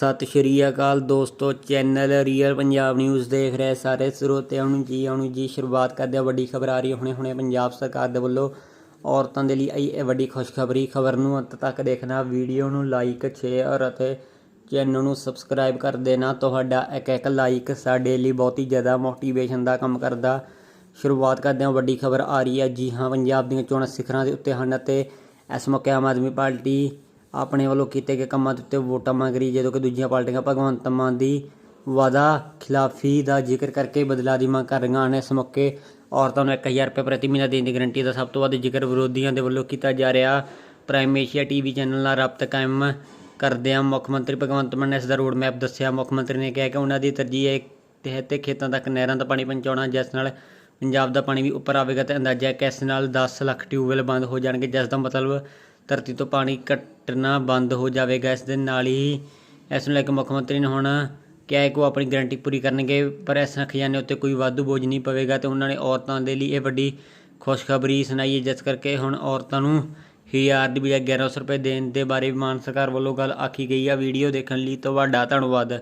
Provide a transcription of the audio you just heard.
ਸਤਿ ਸ਼੍ਰੀ ਅਕਾਲ ਦੋਸਤੋ, channel real Punjab news ਦੇਖ ਰਹੇ ਸਾਰੇ ਸਰੋਤਿਆਂ ਨੂੰ ਜੀ, ਆਉਣ ਜੀ। ਸ਼ੁਰੂਆਤ ਕਰਦੇ ਹਾਂ ਵੱਡੀ ਖਬਰ ਆ ਰਹੀ ਹੈ। ਹੁਣੇ ਹੁਣੇ ਪੰਜਾਬ ਸਰਕਾਰ ਦੇ ਵੱਲੋਂ ਔਰਤਾਂ ਦੇ ਲਈ ਆਈ ਇਹ ਵੱਡੀ ਖੁਸ਼ਖਬਰੀ ਖਬਰ ਨੂੰ ਅੰਤ ਤੱਕ ਦੇਖਣਾ। ਵੀਡੀਓ ਨੂੰ ਲਾਈਕ ਸ਼ੇਅਰ ਅਤੇ ਚੈਨਲ ਨੂੰ ਸਬਸਕ੍ਰਾਈਬ ਕਰ ਦੇਣਾ। ਤੁਹਾਡਾ ਇੱਕ ਇੱਕ ਲਾਈਕ ਸਾਡੇ ਲਈ ਬਹੁਤ ਹੀ ਜ਼ਿਆਦਾ ਮੋਟੀਵੇਸ਼ਨ ਦਾ ਕੰਮ ਕਰਦਾ। ਸ਼ੁਰੂਆਤ ਕਰਦੇ ਹਾਂ। ਵੱਡੀ ਖਬਰ ਆ ਰਹੀ ਹੈ। ਜੀ ਹਾਂ, ਪੰਜਾਬ ਦੀਆਂ ਚੋਣਾਂ ਸਿਖਰਾਂ ਦੇ ਉੱਤੇ ਹਨ ਅਤੇ ਇਸ ਮੌਕੇ ਆਮ ਆਦਮੀ ਪਾਰਟੀ ਆਪਣੇ ਵੱਲੋਂ ਕੀਤੇ ਗਏ ਕੰਮਾਂ ਦੇ ਉੱਤੇ ਵੋਟਾਂ ਮੰਗ ਰਹੀ, ਜਦੋਂ ਕਿ ਦੂਜੀਆਂ ਪਾਰਟੀਆਂ ਭਗਵੰਤ ਮਾਨ ਦੀ ਵਾਦਾ ਖਿਲਾਫੀ ਦਾ ਜ਼ਿਕਰ ਕਰਕੇ ਬਦਲਾਅ ਦੀ ਮੰਗ ਕਰ ਰਹੀਆਂ ਹਨ। ਇਸ ਮੌਕੇ ਔਰਤਾਂ ਨੂੰ 1000 ਰੁਪਏ ਪ੍ਰਤੀ ਮਹੀਨਾ ਦੇਣ ਦੀ ਗਰੰਟੀ ਦਾ ਸਭ ਤੋਂ ਵੱਧ ਜ਼ਿਕਰ ਵਿਰੋਧੀਆਂ ਦੇ ਵੱਲੋਂ ਕੀਤਾ ਜਾ ਰਿਹਾ। ਪ੍ਰਾਈਮ ਏਸ਼ੀਆ ਟੀਵੀ ਚੈਨਲ ਨਾਲ ਰਾਬਤਾ ਕਾਇਮ ਕਰਦਿਆਂ ਮੁੱਖ ਮੰਤਰੀ ਭਗਵੰਤ ਮਾਨ ਨੇ ਇਸ ਦਾ ਰੋਡ ਮੈਪ ਦੱਸਿਆ। ਮੁੱਖ ਮੰਤਰੀ ਨੇ ਕਿਹਾ ਕਿ ਉਹਨਾਂ ਦੀ ਤਰਜੀਹ ਹੈ ਤਹਿਤ ਤੇ ਖੇਤਾਂ ਤੱਕ ਨਹਿਰਾਂ ਦਾ ਪਾਣੀ ਪਹੁੰਚਾਉਣਾ, ਜਿਸ ਨਾਲ ਪੰਜਾਬ ਦਾ ਪਾਣੀ ਵੀ ਉੱਪਰ ਆਵੇਗਾ ਤੇ ਅੰਦਾਜ਼ਾ ਹੈ ਕਿ ਇਸ ਨਾਲ 10 ਲੱਖ ਟਿਊਬਵੈੱਲ ਬੰਦ ਹੋ ਜਾਣਗੇ, ਜਿਸ ਦਾ ਮਤਲਬ ਧਰਤੀ ਤੋਂ ਪਾਣੀ ਕੱਟਣਾ ਬੰਦ ਹੋ ਜਾਵੇਗਾ। ਇਸ ਦੇ ਨਾਲ ਹੀ ਇਸ ਨੂੰ ਲੈ ਕੇ ਮੁੱਖ ਮੰਤਰੀ ਨੇ ਹੁਣ ਕਿਹਾ ਹੈ ਕਿ ਉਹ ਆਪਣੀ ਗਾਰੰਟੀ ਪੂਰੀ ਕਰਨਗੇ, ਪਰ ਇਸ ਖਜ਼ਾਨੇ ਉੱਤੇ ਕੋਈ ਵਾਧੂ ਬੋਝ ਨਹੀਂ ਪਵੇਗਾ ਤੇ ਉਹਨਾਂ ਨੇ ਔਰਤਾਂ ਦੇ ਲਈ ਇਹ ਵੱਡੀ ਖੁਸ਼ਖਬਰੀ ਸੁਣਾਈ ਹੈ, ਜਿਸ ਕਰਕੇ ਹੁਣ ਔਰਤਾਂ ਨੂੰ ਹਜ਼ਾਰ ਦੀ ਬਜਾਏ 1100 ਰੁਪਏ ਦੇਣ ਦੇ ਬਾਰੇ ਵੀ ਮਾਨ ਸਰਕਾਰ ਵੱਲੋਂ ਗੱਲ ਆਖੀ ਗਈ ਆ। ਵੀਡੀਓ ਦੇਖਣ ਲਈ ਤੁਹਾਡਾ ਧੰਨਵਾਦ।